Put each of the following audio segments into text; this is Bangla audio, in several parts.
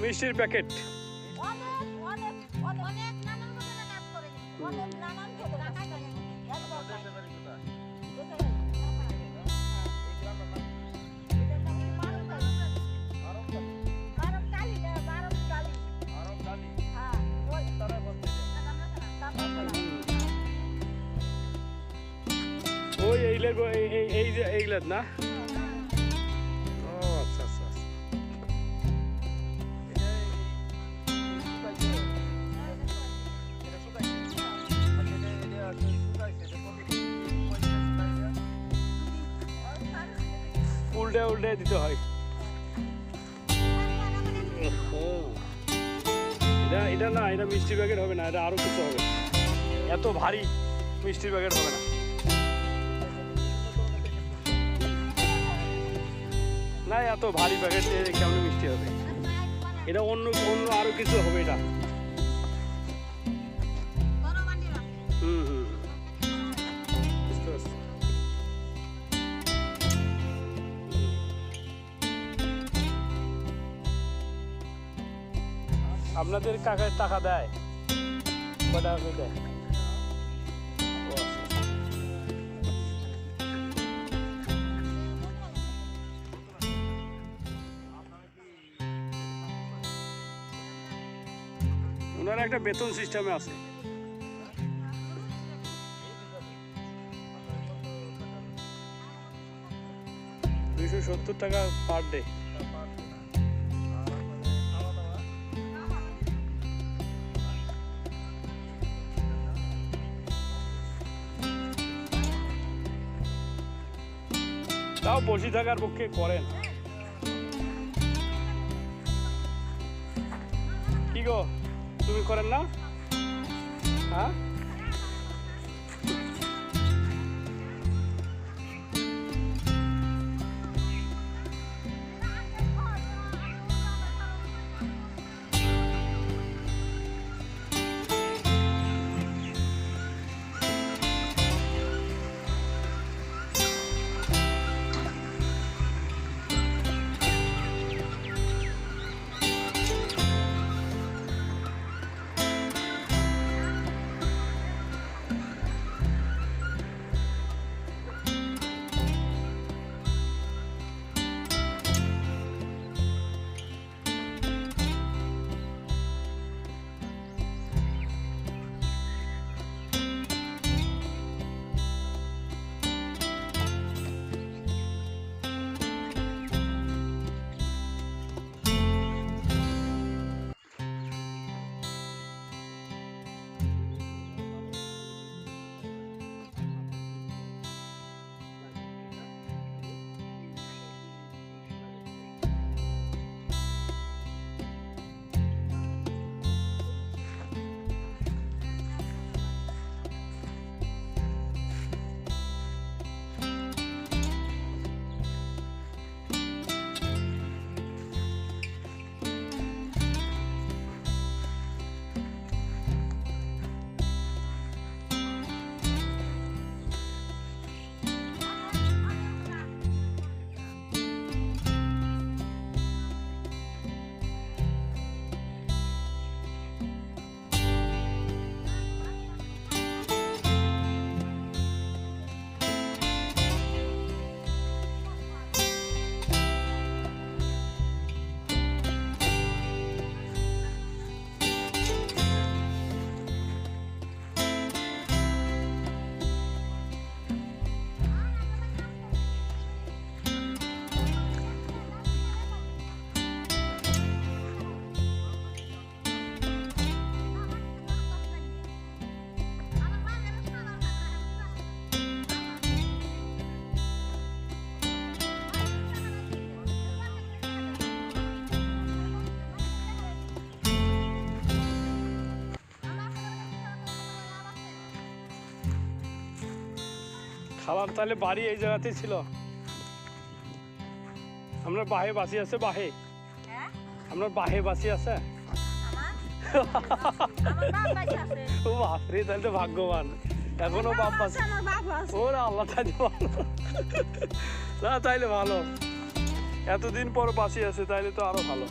মিষ্টির প্যাকেট ওই। এই এইগুলো না উল্টে উল্টে দিতে হয়। এটা এটা না এটা মিষ্টি প্যাকেট হবে না এটা আরও কিছু হবে। এত ভারী মিষ্টির প্যাকেট হবে না। না এত ভারী প্যাকেট কেমন মিষ্টি হবে। এটা অন্য অন্য আরও কিছু হবে এটা। হুম হুম। আপনাদের কাকার টাকা দেয়? দেয়। ওনার একটা বেতন সিস্টেমে আছে। দুইশো সত্তর টাকা পার ডে। তাও বসে থাকার পক্ষে করেন। কি গো তুমি করেন না? হ্যাঁ? খাবার তাহলে বাড়ি এই জায়গাতেই ছিল। আপনার বাহে বাসি আছে বাহে। হ্যাঁ? আপনার বাহে বাসি আছে। আমার? ও বাপরে তাহলে তো ভাগ্যবান। এখনও বাপ আমার বাসি। আমার। ওরা আল্লাহ ভালো। না তাইলে ভালো। এতদিন পর বাসি আছে তাইলে তো আরও ভালো।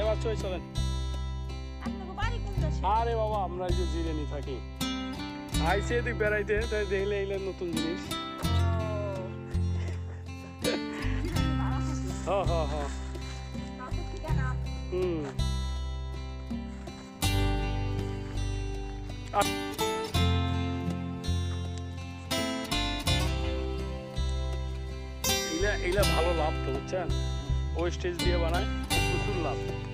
এবার চলে চলেন। আরে বাবা আমরা এই যে জিরেনি থাকি। আইসে এদিক বেড়াইতে তাই দেখলে এলে নতুন জিনিস। হ হ হ। হুম। এগুলা এগুলা ভালো লাভ তো বুঝছেন? ওয়েস্টেজ দিয়ে বানায় প্রচুর লাভ।